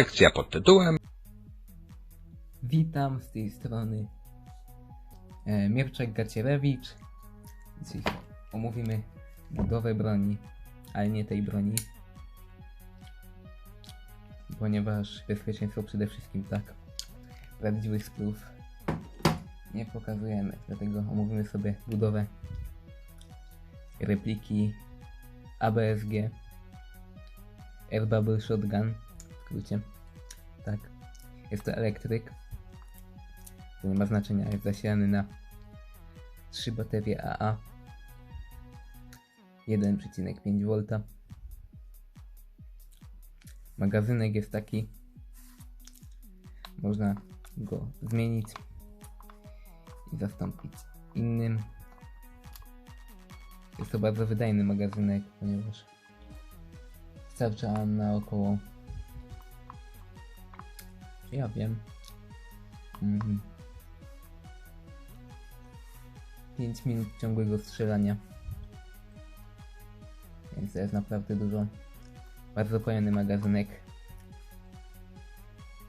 Sekcja pod tytułem Witam z tej strony e, Mierczak Gacierewicz. Dziś omówimy budowę broni, ale nie tej broni. Ponieważ bezpieczeństwo przede wszystkim, tak. Prawdziwych sprów nie pokazujemy, dlatego omówimy sobie budowę repliki ABSG Air Bubble Shotgun skrócie. Tak. Jest to elektryk. To nie ma znaczenia, jest zasilany na 3 baterie AA 1,5 V. Magazynek jest taki. Można go zmienić i zastąpić innym. Jest to bardzo wydajny magazynek, ponieważ starcza na około ja wiem. Mhm. 5 minut ciągłego strzelania. Więc to jest naprawdę dużo. Bardzo pojemny magazynek.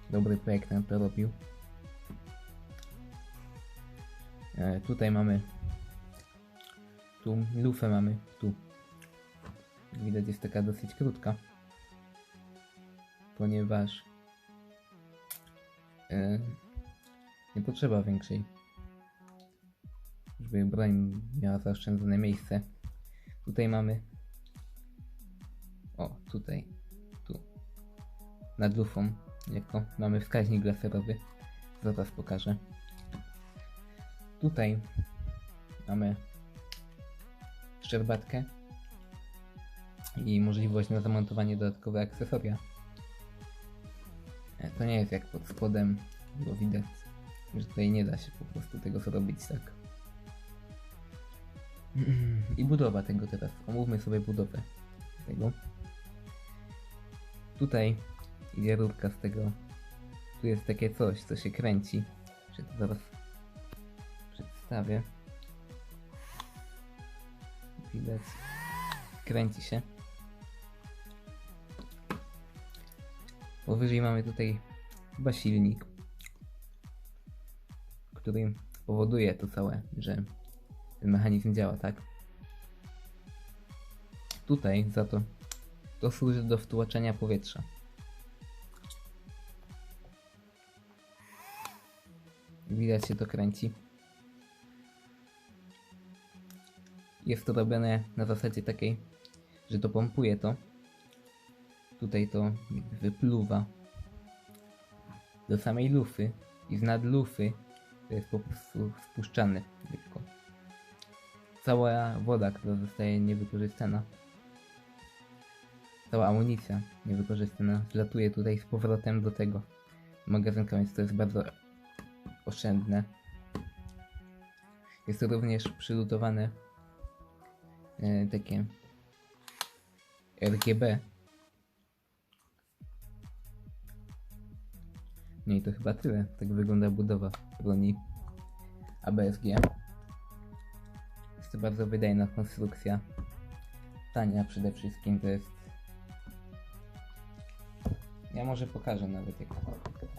Dobry projekt nam to robił. E, tutaj mamy. Tu lufę mamy. Tu. Widać jest taka dosyć krótka. Ponieważ nie potrzeba większej. Żeby broń miała zaoszczędzone miejsce. Tutaj mamy. O, tutaj. Tu. Nad lufą. Jako mamy wskaźnik laserowy. Zaraz pokażę. Tutaj mamy szczerbatkę i możliwość na zamontowanie dodatkowe akcesoria. To nie jest jak pod spodem, bo widać, że tutaj nie da się po prostu tego zrobić tak. I budowa tego teraz. Omówmy sobie budowę tego. Tutaj idzie rurka z tego. Tu jest takie coś, co się kręci. To zaraz przedstawię. Widać. Kręci się. Powyżej mamy tutaj chyba silnik, który powoduje to całe, że ten mechanizm działa, tak? Tutaj za to to służy do wtłaczania powietrza. Widać się to kręci. Jest to robione na zasadzie takiej, że to pompuje to. Tutaj to wypluwa do samej lufy i z nad lufy to jest po prostu spuszczane tylko. Cała woda, która zostaje niewykorzystana, cała amunicja niewykorzystana, zlatuje tutaj z powrotem do tego magazynka, więc to jest bardzo oszczędne. Jest to również przylutowane e, takie RGB. No i to chyba tyle. Tak wygląda budowa broni ABSG. Jest to bardzo wydajna konstrukcja. Tania przede wszystkim to jest. Ja może pokażę nawet jak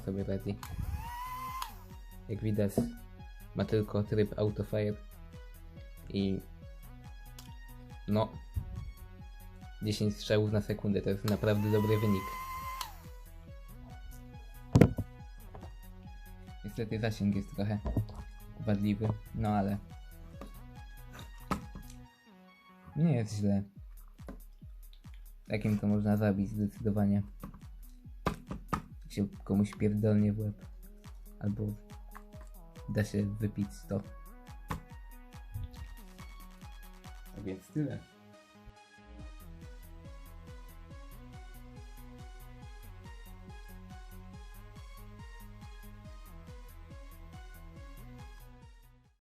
sobie radzi. Jak widać ma tylko tryb autofire i no 10 strzałów na sekundę to jest naprawdę dobry wynik. Niestety zasięg jest trochę wadliwy, no ale nie jest źle. Takim to można zabić zdecydowanie. Jak się komuś pierdolnie w łeb. Albo da się wypić to. A więc tyle.